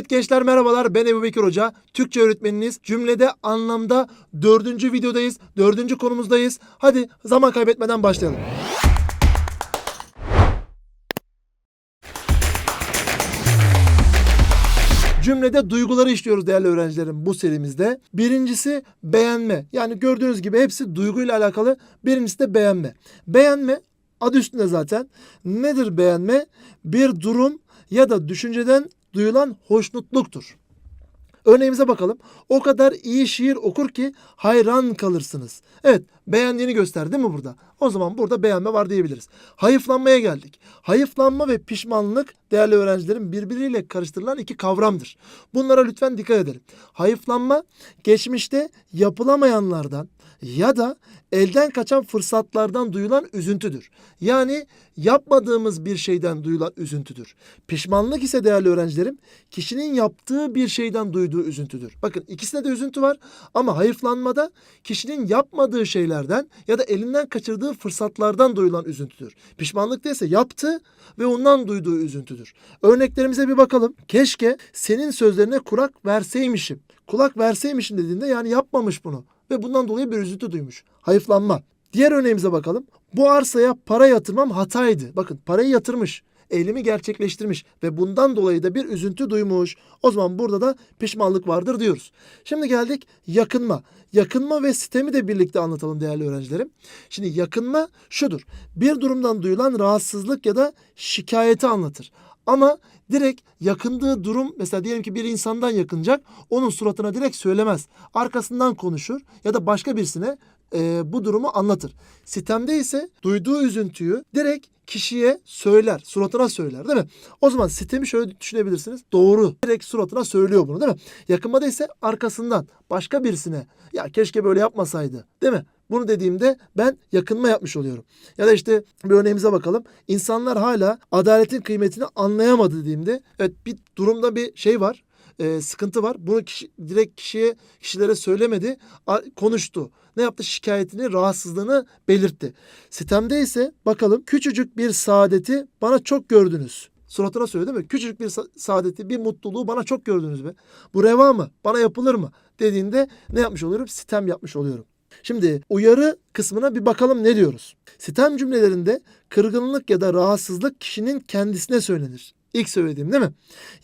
Evet gençler merhabalar ben Ebu Bekir Hoca. Türkçe öğretmeniniz. Cümlede anlamda dördüncü videodayız. Dördüncü konumuzdayız. Hadi zaman kaybetmeden başlayalım. Cümlede duyguları işliyoruz değerli öğrencilerim bu serimizde. Birincisi beğenme. Yani gördüğünüz gibi hepsi duyguyla alakalı. Birincisi de beğenme. Beğenme adı üstünde zaten. Nedir beğenme? Bir durum ya da düşünceden duyulan hoşnutluktur. Örneğimize bakalım. O kadar iyi şiir okur ki hayran kalırsınız. Evet beğendiğini göster değil mi burada? O zaman burada beğenme var diyebiliriz. Hayıflanmaya geldik. Hayıflanma ve pişmanlık değerli öğrencilerim birbiriyle karıştırılan iki kavramdır. Bunlara lütfen dikkat edelim. Hayıflanma geçmişte yapılamayanlardan ya da elden kaçan fırsatlardan duyulan üzüntüdür. Yani yapmadığımız bir şeyden duyulan üzüntüdür. Pişmanlık ise değerli öğrencilerim kişinin yaptığı bir şeyden duyduğu üzüntüdür. Bakın ikisinde de üzüntü var ama hayıflanmada kişinin yapmadığı şeylerden ya da elinden kaçırdığı fırsatlardan duyulan üzüntüdür. Pişmanlıkta ise yaptı ve ondan duyduğu üzüntüdür. Örneklerimize bir bakalım. Keşke senin sözlerine kulak verseymişim. Kulak verseymişim dediğinde yani yapmamış bunu ve bundan dolayı bir üzüntü duymuş. Hayıflanma. Diğer örneğimize bakalım. Bu arsaya para yatırmam hataydı. Bakın parayı yatırmış. Eylemi gerçekleştirmiş ve bundan dolayı da bir üzüntü duymuş. O zaman burada da pişmanlık vardır diyoruz. Şimdi geldik yakınma. Yakınma ve sitemi de birlikte anlatalım değerli öğrencilerim. Şimdi yakınma şudur. Bir durumdan duyulan rahatsızlık ya da şikayeti anlatır. Ama direkt yakındığı durum mesela diyelim ki bir insandan yakınacak onun suratına direkt söylemez. Arkasından konuşur ya da başka birisine e, bu durumu anlatır. Sitemde ise duyduğu üzüntüyü direkt kişiye söyler, suratına söyler değil mi? O zaman sitemi şöyle düşünebilirsiniz. Doğru. Direkt suratına söylüyor bunu değil mi? Yakınmada ise arkasından başka birisine ya keşke böyle yapmasaydı değil mi? Bunu dediğimde ben yakınma yapmış oluyorum. Ya da işte bir örneğimize bakalım. İnsanlar hala adaletin kıymetini anlayamadı dediğimde evet bir durumda bir şey var. e, sıkıntı var. Bunu kişi, direkt kişiye kişilere söylemedi. konuştu. Ne yaptı? Şikayetini, rahatsızlığını belirtti. Sitemde ise bakalım küçücük bir saadeti bana çok gördünüz. Suratına söylüyor değil mi? Küçücük bir sa- saadeti, bir mutluluğu bana çok gördünüz be. Bu reva mı? Bana yapılır mı? Dediğinde ne yapmış oluyorum? Sitem yapmış oluyorum. Şimdi uyarı kısmına bir bakalım ne diyoruz? Sitem cümlelerinde kırgınlık ya da rahatsızlık kişinin kendisine söylenir. İlk söylediğim değil mi?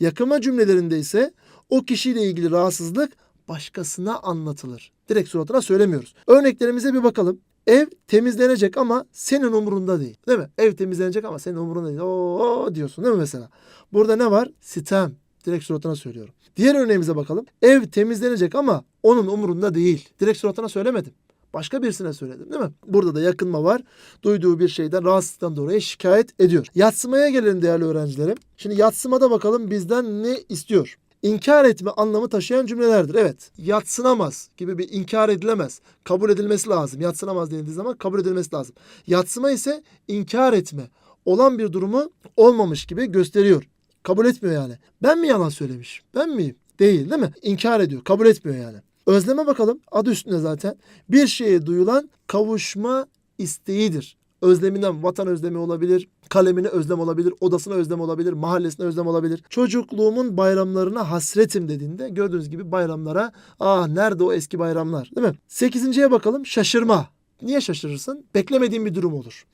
Yakınma cümlelerinde ise o kişiyle ilgili rahatsızlık başkasına anlatılır. Direkt suratına söylemiyoruz. Örneklerimize bir bakalım. Ev temizlenecek ama senin umurunda değil. Değil mi? Ev temizlenecek ama senin umurunda değil. Oo diyorsun değil mi mesela? Burada ne var? Sitem. Direkt suratına söylüyorum. Diğer örneğimize bakalım. Ev temizlenecek ama onun umurunda değil. Direkt suratına söylemedim. Başka birisine söyledim değil mi? Burada da yakınma var. Duyduğu bir şeyden rahatsızlıktan dolayı şikayet ediyor. Yatsımaya gelelim değerli öğrencilerim. Şimdi yatsımada bakalım bizden ne istiyor? İnkar etme anlamı taşıyan cümlelerdir. Evet, yatsınamaz gibi bir inkar edilemez. Kabul edilmesi lazım. Yatsınamaz denildiği zaman kabul edilmesi lazım. Yatsıma ise inkar etme. Olan bir durumu olmamış gibi gösteriyor. Kabul etmiyor yani. Ben mi yalan söylemiş? Ben miyim? Değil değil mi? İnkar ediyor. Kabul etmiyor yani. Özleme bakalım. Adı üstünde zaten. Bir şeye duyulan kavuşma isteğidir. Özleminden vatan özlemi olabilir, kalemine özlem olabilir, odasına özlem olabilir, mahallesine özlem olabilir. Çocukluğumun bayramlarına hasretim dediğinde gördüğünüz gibi bayramlara ah nerede o eski bayramlar değil mi? Sekizinciye bakalım şaşırma. Niye şaşırırsın? Beklemediğin bir durum olur.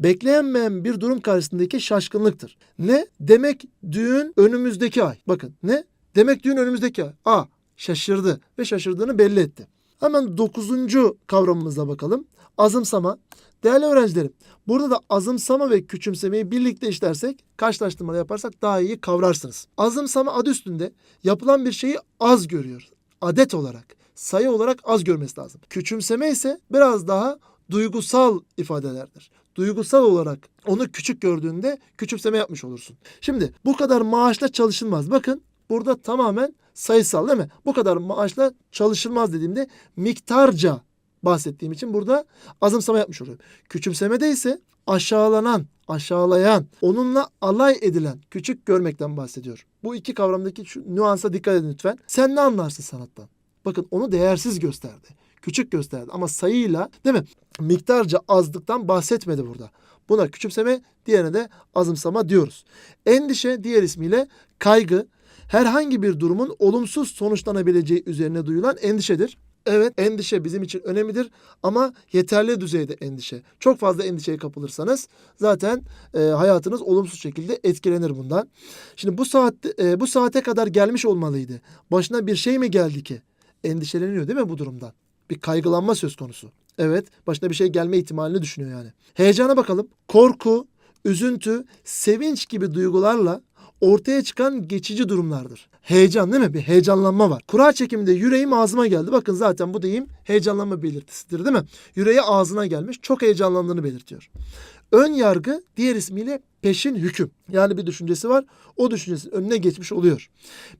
Beklenmeyen bir durum karşısındaki şaşkınlıktır. Ne? Demek düğün önümüzdeki ay. Bakın ne? Demek düğün önümüzdeki ay. A. Şaşırdı ve şaşırdığını belli etti. Hemen dokuzuncu kavramımıza bakalım. Azımsama. Değerli öğrencilerim, burada da azımsama ve küçümsemeyi birlikte işlersek, karşılaştırma yaparsak daha iyi kavrarsınız. Azımsama adı üstünde yapılan bir şeyi az görüyor. Adet olarak, sayı olarak az görmesi lazım. Küçümseme ise biraz daha duygusal ifadelerdir. Duygusal olarak onu küçük gördüğünde küçümseme yapmış olursun. Şimdi bu kadar maaşla çalışılmaz. Bakın burada tamamen sayısal değil mi? Bu kadar maaşla çalışılmaz dediğimde miktarca bahsettiğim için burada azımsama yapmış oluyorum. Küçümsemede ise aşağılanan, aşağılayan, onunla alay edilen, küçük görmekten bahsediyor. Bu iki kavramdaki şu nüansa dikkat edin lütfen. Sen ne anlarsın sanattan? Bakın onu değersiz gösterdi. Küçük gösterdi ama sayıyla değil mi? Miktarca azlıktan bahsetmedi burada. Buna küçümseme, diğerine de azımsama diyoruz. Endişe diğer ismiyle kaygı. herhangi bir durumun olumsuz sonuçlanabileceği üzerine duyulan endişedir. Evet endişe bizim için önemlidir ama yeterli düzeyde endişe. Çok fazla endişeye kapılırsanız zaten e, hayatınız olumsuz şekilde etkilenir bundan. Şimdi bu saat e, bu saate kadar gelmiş olmalıydı. Başına bir şey mi geldi ki? Endişeleniyor değil mi bu durumdan? Bir kaygılanma söz konusu. Evet, başına bir şey gelme ihtimalini düşünüyor yani. Heyecana bakalım. Korku, üzüntü, sevinç gibi duygularla ortaya çıkan geçici durumlardır. Heyecan değil mi? Bir heyecanlanma var. Kura çekiminde yüreğim ağzıma geldi. Bakın zaten bu deyim heyecanlanma belirtisidir değil mi? Yüreği ağzına gelmiş. Çok heyecanlandığını belirtiyor. Ön yargı diğer ismiyle peşin hüküm. Yani bir düşüncesi var. O düşüncesinin önüne geçmiş oluyor.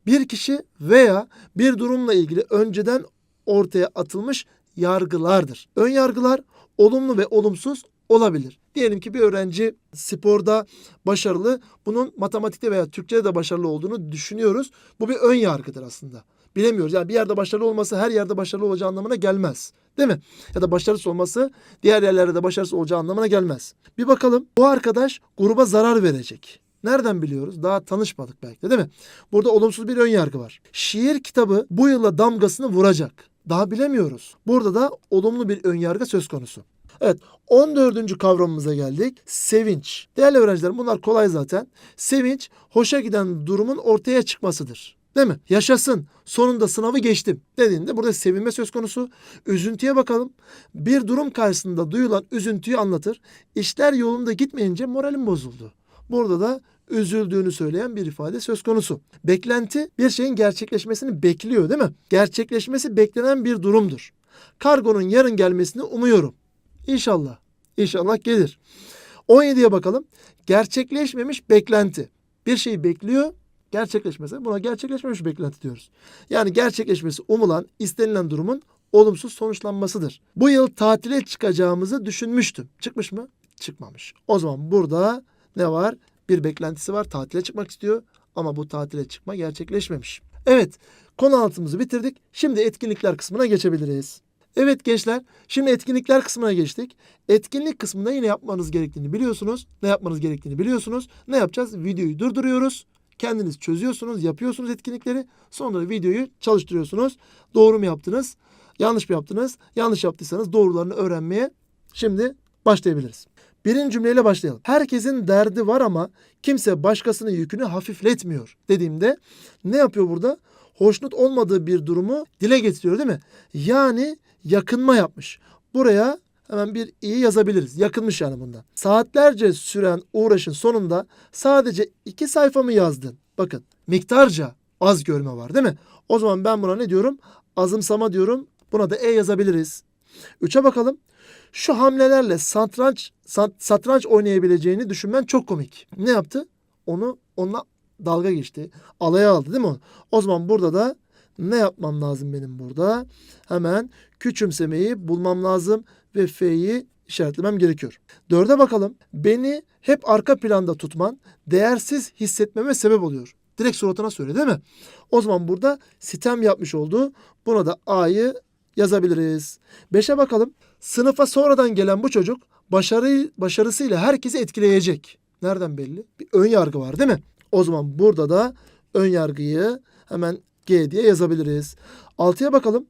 Bir kişi veya bir durumla ilgili önceden ortaya atılmış yargılardır. Ön yargılar olumlu ve olumsuz olabilir. Diyelim ki bir öğrenci sporda başarılı, bunun matematikte veya Türkçe'de de başarılı olduğunu düşünüyoruz. Bu bir ön yargıdır aslında. Bilemiyoruz. Yani bir yerde başarılı olması her yerde başarılı olacağı anlamına gelmez. Değil mi? Ya da başarısız olması diğer yerlerde de başarısız olacağı anlamına gelmez. Bir bakalım bu arkadaş gruba zarar verecek. Nereden biliyoruz? Daha tanışmadık belki de değil mi? Burada olumsuz bir ön yargı var. Şiir kitabı bu yıla damgasını vuracak. Daha bilemiyoruz. Burada da olumlu bir ön yargı söz konusu. Evet 14. kavramımıza geldik. Sevinç. Değerli öğrencilerim bunlar kolay zaten. Sevinç hoşa giden durumun ortaya çıkmasıdır. Değil mi? Yaşasın. Sonunda sınavı geçtim dediğinde burada sevinme söz konusu. Üzüntüye bakalım. Bir durum karşısında duyulan üzüntüyü anlatır. İşler yolunda gitmeyince moralim bozuldu. Burada da üzüldüğünü söyleyen bir ifade söz konusu. Beklenti bir şeyin gerçekleşmesini bekliyor değil mi? Gerçekleşmesi beklenen bir durumdur. Kargonun yarın gelmesini umuyorum. İnşallah. İnşallah gelir. 17'ye bakalım. Gerçekleşmemiş beklenti. Bir şeyi bekliyor, gerçekleşmese buna gerçekleşmemiş beklenti diyoruz. Yani gerçekleşmesi umulan, istenilen durumun olumsuz sonuçlanmasıdır. Bu yıl tatile çıkacağımızı düşünmüştüm. Çıkmış mı? Çıkmamış. O zaman burada ne var? Bir beklentisi var. Tatile çıkmak istiyor ama bu tatile çıkma gerçekleşmemiş. Evet, konu altımızı bitirdik. Şimdi etkinlikler kısmına geçebiliriz. Evet gençler, şimdi etkinlikler kısmına geçtik. Etkinlik kısmında yine yapmanız gerektiğini biliyorsunuz. Ne yapmanız gerektiğini biliyorsunuz. Ne yapacağız? Videoyu durduruyoruz. Kendiniz çözüyorsunuz, yapıyorsunuz etkinlikleri. Sonra videoyu çalıştırıyorsunuz. Doğru mu yaptınız? Yanlış mı yaptınız? Yanlış yaptıysanız doğrularını öğrenmeye şimdi başlayabiliriz. Birinci cümleyle başlayalım. Herkesin derdi var ama kimse başkasının yükünü hafifletmiyor dediğimde ne yapıyor burada? Hoşnut olmadığı bir durumu dile getiriyor değil mi? Yani yakınma yapmış. Buraya hemen bir iyi yazabiliriz. Yakınmış yani bundan. Saatlerce süren uğraşın sonunda sadece iki sayfa mı yazdın? Bakın miktarca az görme var değil mi? O zaman ben buna ne diyorum? Azımsama diyorum. Buna da E yazabiliriz. Üçe bakalım. Şu hamlelerle satranç sat- satranç oynayabileceğini düşünmen çok komik. Ne yaptı? Onu onunla dalga geçti. Alaya aldı değil mi? O zaman burada da ne yapmam lazım benim burada? Hemen küçümsemeyi bulmam lazım ve F'yi işaretlemem gerekiyor. Dörde bakalım. Beni hep arka planda tutman değersiz hissetmeme sebep oluyor. Direkt suratına söyle değil mi? O zaman burada sitem yapmış oldu. Buna da A'yı yazabiliriz. Beşe bakalım. Sınıfa sonradan gelen bu çocuk başarı, başarısıyla herkesi etkileyecek. Nereden belli? Bir ön yargı var değil mi? O zaman burada da ön yargıyı hemen G diye yazabiliriz. Altıya bakalım.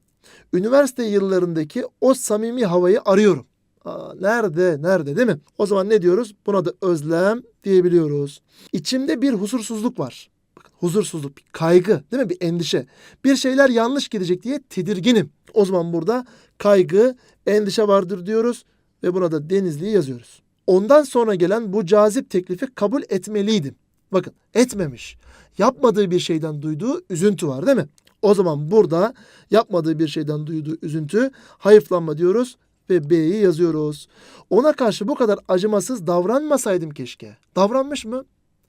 Üniversite yıllarındaki o samimi havayı arıyorum. Aa, nerede? Nerede değil mi? O zaman ne diyoruz? Buna da özlem diyebiliyoruz. İçimde bir huzursuzluk var. Bakın huzursuzluk, bir kaygı değil mi? Bir endişe. Bir şeyler yanlış gidecek diye tedirginim. O zaman burada kaygı, endişe vardır diyoruz ve buna da Denizli'yi yazıyoruz. Ondan sonra gelen bu cazip teklifi kabul etmeliydim. Bakın etmemiş. Yapmadığı bir şeyden duyduğu üzüntü var değil mi? O zaman burada yapmadığı bir şeyden duyduğu üzüntü hayıflanma diyoruz ve B'yi yazıyoruz. Ona karşı bu kadar acımasız davranmasaydım keşke. Davranmış mı?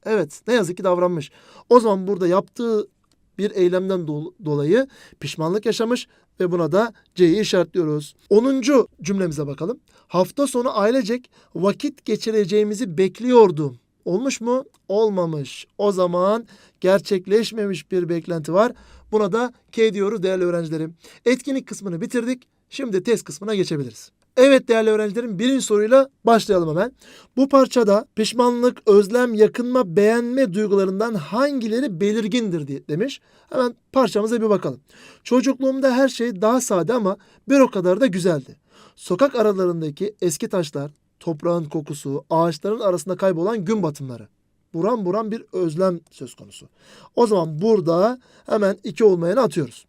Evet ne yazık ki davranmış. O zaman burada yaptığı bir eylemden do- dolayı pişmanlık yaşamış ve buna da C'yi işaretliyoruz. 10. cümlemize bakalım. Hafta sonu ailecek vakit geçireceğimizi bekliyordum. Olmuş mu? Olmamış. O zaman gerçekleşmemiş bir beklenti var. Buna da K diyoruz değerli öğrencilerim. Etkinlik kısmını bitirdik. Şimdi test kısmına geçebiliriz. Evet değerli öğrencilerim birinci soruyla başlayalım hemen. Bu parçada pişmanlık, özlem, yakınma, beğenme duygularından hangileri belirgindir diye demiş. Hemen parçamıza bir bakalım. Çocukluğumda her şey daha sade ama bir o kadar da güzeldi. Sokak aralarındaki eski taşlar, toprağın kokusu, ağaçların arasında kaybolan gün batımları. Buram buram bir özlem söz konusu. O zaman burada hemen iki olmayanı atıyoruz.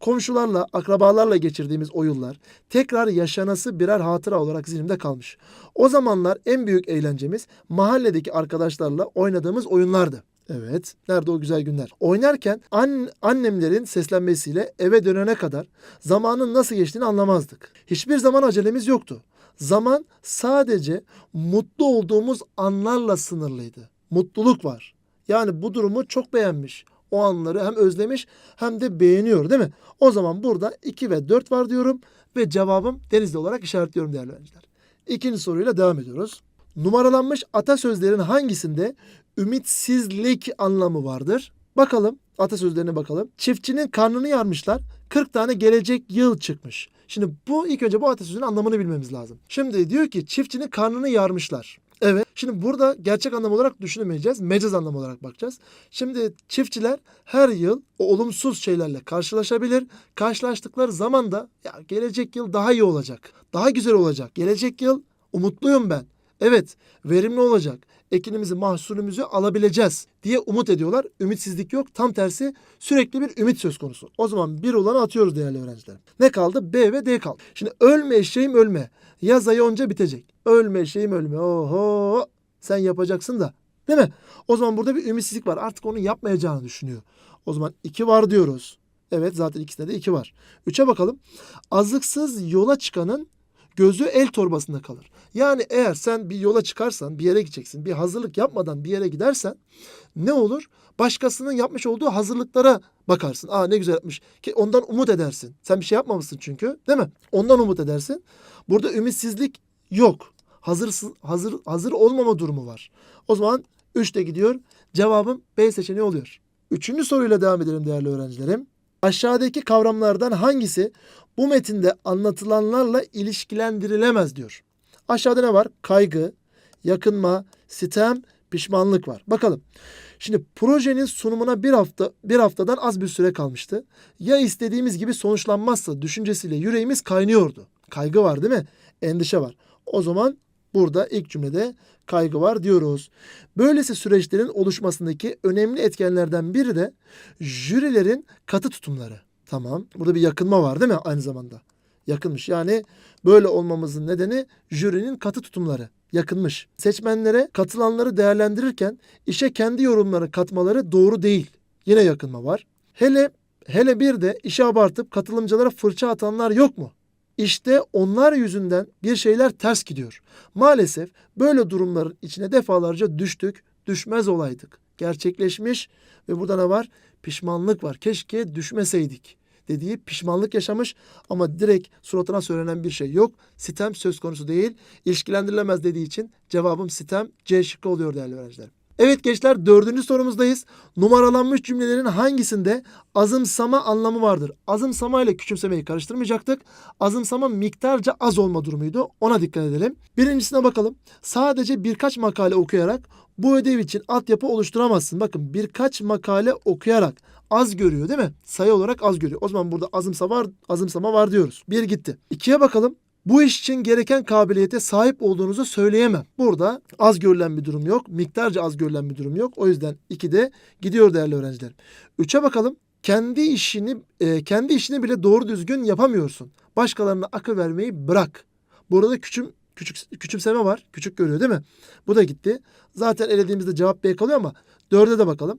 Komşularla, akrabalarla geçirdiğimiz o yıllar tekrar yaşanası birer hatıra olarak zihnimde kalmış. O zamanlar en büyük eğlencemiz mahalledeki arkadaşlarla oynadığımız oyunlardı. Evet, nerede o güzel günler? Oynarken an- annemlerin seslenmesiyle eve dönene kadar zamanın nasıl geçtiğini anlamazdık. Hiçbir zaman acelemiz yoktu. Zaman sadece mutlu olduğumuz anlarla sınırlıydı. Mutluluk var. Yani bu durumu çok beğenmiş. O anları hem özlemiş hem de beğeniyor değil mi? O zaman burada 2 ve 4 var diyorum ve cevabım Denizli olarak işaretliyorum değerli öğrenciler. İkinci soruyla devam ediyoruz. Numaralanmış atasözlerin hangisinde ümitsizlik anlamı vardır? Bakalım atasözlerine bakalım. Çiftçinin karnını yarmışlar. 40 tane gelecek yıl çıkmış. Şimdi bu ilk önce bu atasözünün anlamını bilmemiz lazım. Şimdi diyor ki çiftçinin karnını yarmışlar. Evet. Şimdi burada gerçek anlam olarak düşünmeyeceğiz. Mecaz anlam olarak bakacağız. Şimdi çiftçiler her yıl o olumsuz şeylerle karşılaşabilir. Karşılaştıkları zaman da ya gelecek yıl daha iyi olacak. Daha güzel olacak. Gelecek yıl umutluyum ben. Evet, verimli olacak. Ekinimizi, mahsulümüzü alabileceğiz diye umut ediyorlar. Ümitsizlik yok. Tam tersi sürekli bir ümit söz konusu. O zaman bir olanı atıyoruz değerli öğrenciler. Ne kaldı? B ve D kaldı. Şimdi ölme eşeğim ölme. Yaz ayı onca bitecek. Ölme eşeğim ölme. Oho. Sen yapacaksın da. Değil mi? O zaman burada bir ümitsizlik var. Artık onun yapmayacağını düşünüyor. O zaman iki var diyoruz. Evet zaten ikisinde de iki var. Üçe bakalım. Azıksız yola çıkanın gözü el torbasında kalır. Yani eğer sen bir yola çıkarsan, bir yere gideceksin, bir hazırlık yapmadan bir yere gidersen ne olur? Başkasının yapmış olduğu hazırlıklara bakarsın. Aa ne güzel yapmış. Ki ondan umut edersin. Sen bir şey yapmamışsın çünkü, değil mi? Ondan umut edersin. Burada ümitsizlik yok. Hazırsız hazır hazır olmama durumu var. O zaman 3 de gidiyor. Cevabım B seçeneği oluyor. Üçüncü soruyla devam edelim değerli öğrencilerim. Aşağıdaki kavramlardan hangisi bu metinde anlatılanlarla ilişkilendirilemez diyor. Aşağıda ne var? Kaygı, yakınma, sitem, pişmanlık var. Bakalım. Şimdi projenin sunumuna bir hafta bir haftadan az bir süre kalmıştı. Ya istediğimiz gibi sonuçlanmazsa düşüncesiyle yüreğimiz kaynıyordu. Kaygı var değil mi? Endişe var. O zaman burada ilk cümlede kaygı var diyoruz. Böylesi süreçlerin oluşmasındaki önemli etkenlerden biri de jürilerin katı tutumları. Tamam. Burada bir yakınma var değil mi aynı zamanda? Yakınmış. Yani böyle olmamızın nedeni jürinin katı tutumları. Yakınmış. Seçmenlere katılanları değerlendirirken işe kendi yorumları katmaları doğru değil. Yine yakınma var. Hele hele bir de işe abartıp katılımcılara fırça atanlar yok mu? İşte onlar yüzünden bir şeyler ters gidiyor. Maalesef böyle durumların içine defalarca düştük, düşmez olaydık. Gerçekleşmiş ve burada ne var? Pişmanlık var. Keşke düşmeseydik dediği pişmanlık yaşamış ama direkt suratına söylenen bir şey yok. Sitem söz konusu değil. İlişkilendirilemez dediği için cevabım sitem C şıkkı oluyor değerli öğrencilerim. Evet gençler dördüncü sorumuzdayız. Numaralanmış cümlelerin hangisinde azımsama anlamı vardır? Azımsama ile küçümsemeyi karıştırmayacaktık. Azımsama miktarca az olma durumuydu. Ona dikkat edelim. Birincisine bakalım. Sadece birkaç makale okuyarak bu ödev için altyapı oluşturamazsın. Bakın birkaç makale okuyarak az görüyor değil mi? Sayı olarak az görüyor. O zaman burada azımsama var, azımsama var diyoruz. Bir gitti. İkiye bakalım. Bu iş için gereken kabiliyete sahip olduğunuzu söyleyemem. Burada az görülen bir durum yok. Miktarca az görülen bir durum yok. O yüzden 2'de gidiyor değerli öğrenciler. 3'e bakalım. Kendi işini e, kendi işini bile doğru düzgün yapamıyorsun. Başkalarına akıl vermeyi bırak. Burada küçüm küçük küçümseme var. Küçük görüyor değil mi? Bu da gitti. Zaten elediğimizde cevap B kalıyor ama dörde de bakalım.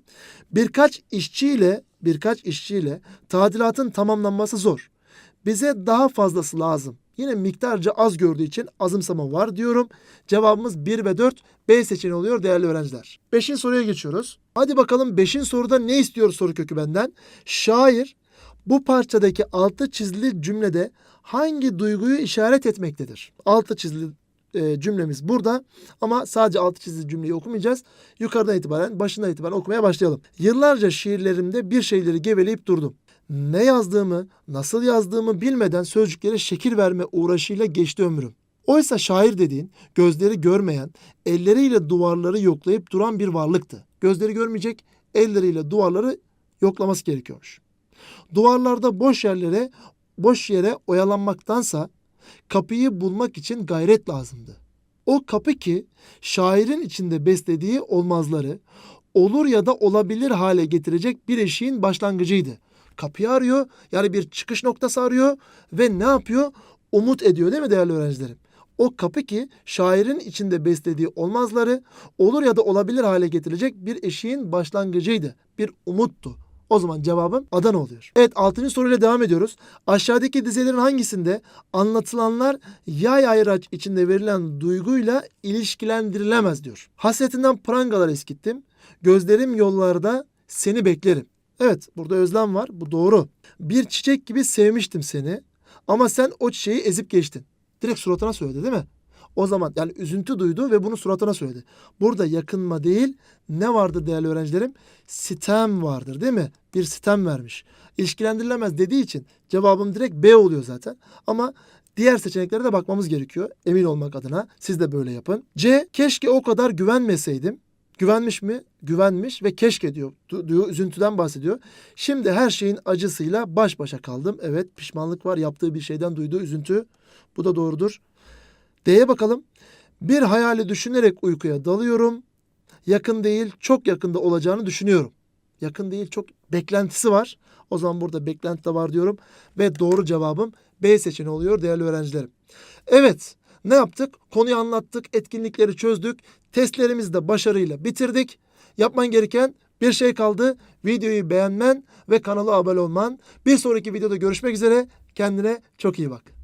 Birkaç işçiyle birkaç işçiyle tadilatın tamamlanması zor. Bize daha fazlası lazım. Yine miktarca az gördüğü için azımsama var diyorum. Cevabımız 1 ve 4 B seçeneği oluyor değerli öğrenciler. 5. soruya geçiyoruz. Hadi bakalım 5. soruda ne istiyor soru kökü benden? Şair bu parçadaki altı çizili cümlede hangi duyguyu işaret etmektedir? Altı çizili e, cümlemiz burada ama sadece altı çizili cümleyi okumayacağız. Yukarıdan itibaren başından itibaren okumaya başlayalım. Yıllarca şiirlerimde bir şeyleri geveleyip durdum. Ne yazdığımı, nasıl yazdığımı bilmeden sözcüklere şekil verme uğraşıyla geçti ömrüm. Oysa şair dediğin gözleri görmeyen, elleriyle duvarları yoklayıp duran bir varlıktı. Gözleri görmeyecek, elleriyle duvarları yoklaması gerekiyormuş. Duvarlarda boş yerlere, boş yere oyalanmaktansa kapıyı bulmak için gayret lazımdı. O kapı ki şairin içinde beslediği olmazları olur ya da olabilir hale getirecek bir eşiğin başlangıcıydı. Kapıyı arıyor yani bir çıkış noktası arıyor ve ne yapıyor? Umut ediyor değil mi değerli öğrencilerim? O kapı ki şairin içinde beslediği olmazları olur ya da olabilir hale getirecek bir eşiğin başlangıcıydı. Bir umuttu. O zaman cevabım Adana oluyor. Evet 6. soruyla devam ediyoruz. Aşağıdaki dizelerin hangisinde anlatılanlar yay ayraç içinde verilen duyguyla ilişkilendirilemez diyor. Hasretinden prangalar eskittim. Gözlerim yollarda seni beklerim. Evet burada özlem var bu doğru. Bir çiçek gibi sevmiştim seni ama sen o çiçeği ezip geçtin. Direkt suratına söyledi değil mi? O zaman yani üzüntü duydu ve bunu suratına söyledi. Burada yakınma değil ne vardır değerli öğrencilerim? Sitem vardır değil mi? Bir sitem vermiş. İlişkilendirilemez dediği için cevabım direkt B oluyor zaten. Ama diğer seçeneklere de bakmamız gerekiyor. Emin olmak adına. Siz de böyle yapın. C. Keşke o kadar güvenmeseydim. Güvenmiş mi? Güvenmiş ve keşke diyor. Diyor üzüntüden bahsediyor. Şimdi her şeyin acısıyla baş başa kaldım. Evet pişmanlık var. Yaptığı bir şeyden duyduğu üzüntü. Bu da doğrudur. D'ye bakalım. Bir hayali düşünerek uykuya dalıyorum. Yakın değil, çok yakında olacağını düşünüyorum. Yakın değil, çok beklentisi var. O zaman burada beklenti de var diyorum. Ve doğru cevabım B seçeneği oluyor değerli öğrencilerim. Evet, ne yaptık? Konuyu anlattık, etkinlikleri çözdük. Testlerimizi de başarıyla bitirdik. Yapman gereken bir şey kaldı. Videoyu beğenmen ve kanala abone olman. Bir sonraki videoda görüşmek üzere. Kendine çok iyi bak.